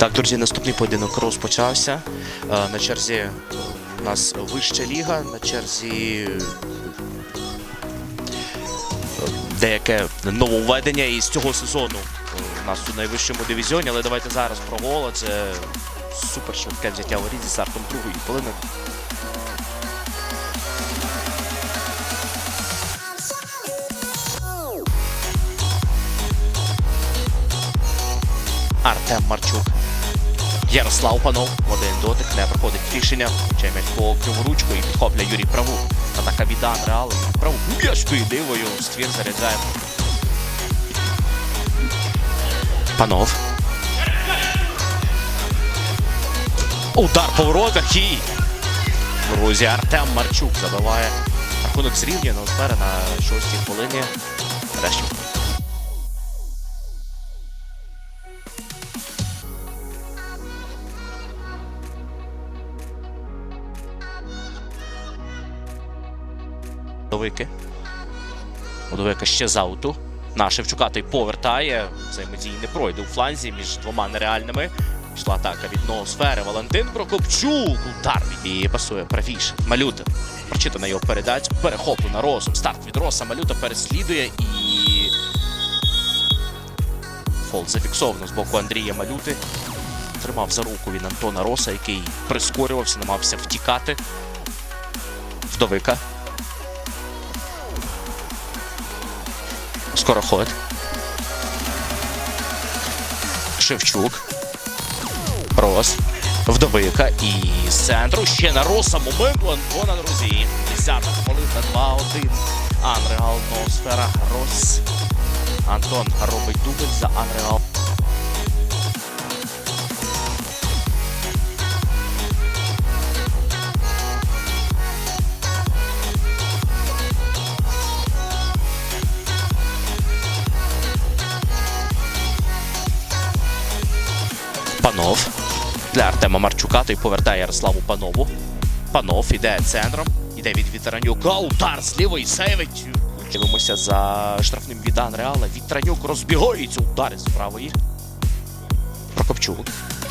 Так, друзі, наступний поєдинок розпочався. Е, На черзі у нас вища ліга, на черзі е, деяке нововведення із цього сезону е, у нас у найвищому дивізіоні, але давайте зараз про гола. Це супер швидке взяття воріт зі стартом другої хвилини. Артем Марчук. Ярослав Панов в один дотик не проходить рішення. М'яч по криворучку і підхоплює Юрій Праву. Атака від Анреалу. Праву. М'яч під дивою. Ствір заряджає. Панов. Удар по воротах і друзі, Артем Марчук забиває. Рахунок зрівняно сфера на шостій хвилині. Нарешті Удовики. Удовика ще з ауту. На Шевчука повертає. Взаємодії не пройде у фланзі між двома нереальними. Пішла атака від ноосфери. Валентин Прокопчук. Удар і пасує правіше. Малюта. Прочитана його передача. Перехоплена Росом. Старт від Роса. Малюта переслідує і. Фол зафіксовано з боку Андрія Малюти. Тримав за руку він Антона Роса, який прискорювався, намагався втікати. Вдовика. Скороход. Шевчук. Рос. Вдовика. І з центру ще на Роса. Момент у Антона, друзі. 10 хвилина 2-1. Анреал Ноосфера. Рос. Антон робить дубль за Анреал. Панов. Для Артема Марчука той повертає Ярославу Панову. Панов іде центром. Іде від Вітранюка. Удар з лівої сейвить. Дивимося за штрафним від Анреала. Вітранюк розбігається. Удар з правої. Прокопчук.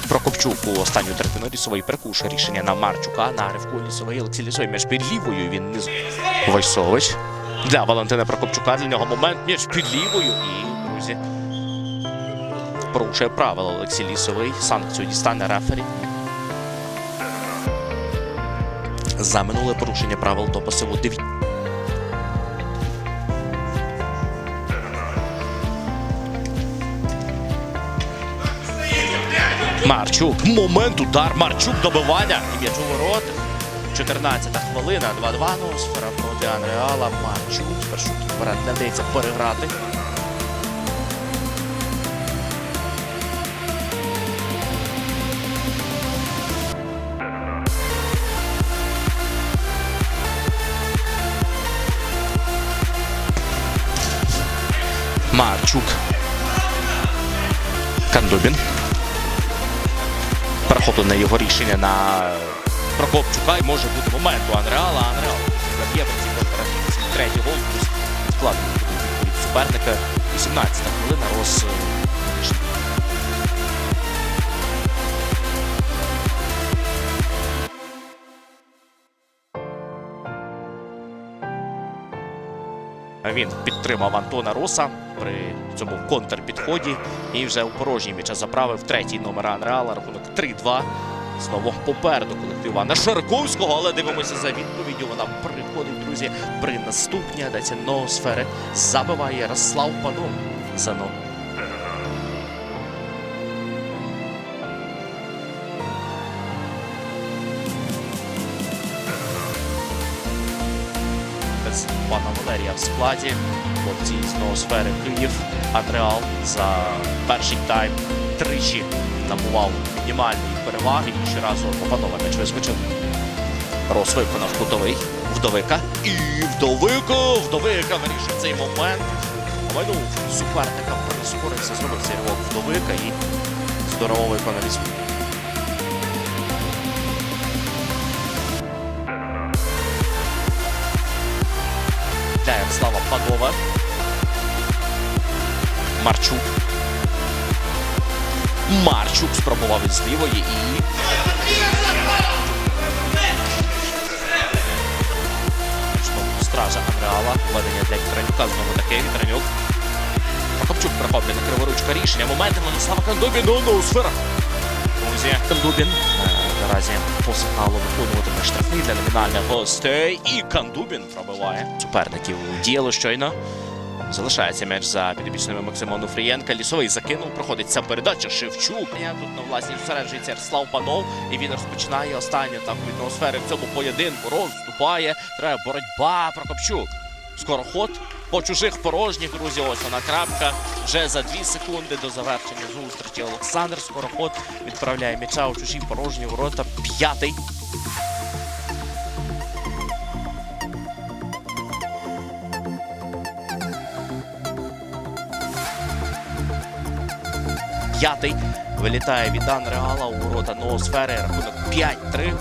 Прокопчук у останню третину лісової перекуше рішення на Марчука. На ривку лісової Олексій Лісовий між під лівою. Він не Войсович. Для Валентина Прокопчука для нього момент між під лівою. І, друзі, порушує правила Олексій Лісовий. Санкцію дістане рефері. За минуле порушення правил до пасиву 9. Марчук. Момент удар. Марчук добивання. М'яч у ворота. 14 хвилина. 2-2. Ну, сфера проти Анреала. Марчук. Спершу вперед не вдається переграти. Марчук. Кандубін. Перехоплене його рішення на Прокопчука і може бути момент у Анреала. Анреал заб'є в цій контратакті третій гол. плюс від суперника. 18 Він підтримав Антона Роса при цьому контрпідході і вже у порожній м'яча заправив третій номер Анреала. Рахунок 3-2. Знову попереду колектива на Шарковського, але дивимося за відповіддю. Вона приходить, друзі, при наступній адаці ноосфери. Забиває Ярослав Панов за. Без пана Валерія в складі. Хлопці з ноосфери Київ. Адреал за перший тайм тричі набував мінімальної переваги. І ще разу Попанова м'яч вискочив. Рос виконав кутовий. Вдовика. І вдовика! Вдовика вирішив цей момент. Омайнув суперника, прискорився, зробив цей ривок вдовика і здорово виконав із для Ярослава Марчук. Марчук спробував із лівої і. Стража Анреала. Введення для Вітранюка. Знову таки Вітранюк. Прокопчук прихоплює на криворучка рішення. Моменти Владислава Кандубіну. Ну, сфера. Друзі, Кандубін е, наразі по сигналу виконуватиме штрафний для номінальних гостей. І Кандубін пробиває. Суперників діяло щойно. Залишається м'яч за підопічними Максима Нуфрієнка. Лісовий закинув. Проходить ця передача. Шевчук. Я Тут на власній зосереджується Ярослав Панов. І він розпочинає останню атаку від ноосфери в цьому поєдинку. Розступає. Треба боротьба. Прокопчук. Скороход. По чужих порожніх, друзі, ось вона крапка. Вже за дві секунди до завершення зустрічі. Олександр Скороход відправляє м'яча у чужі порожні ворота. П'ятий. П'ятий вилітає від Анреала у ворота Ноосфери. Рахунок 5-3.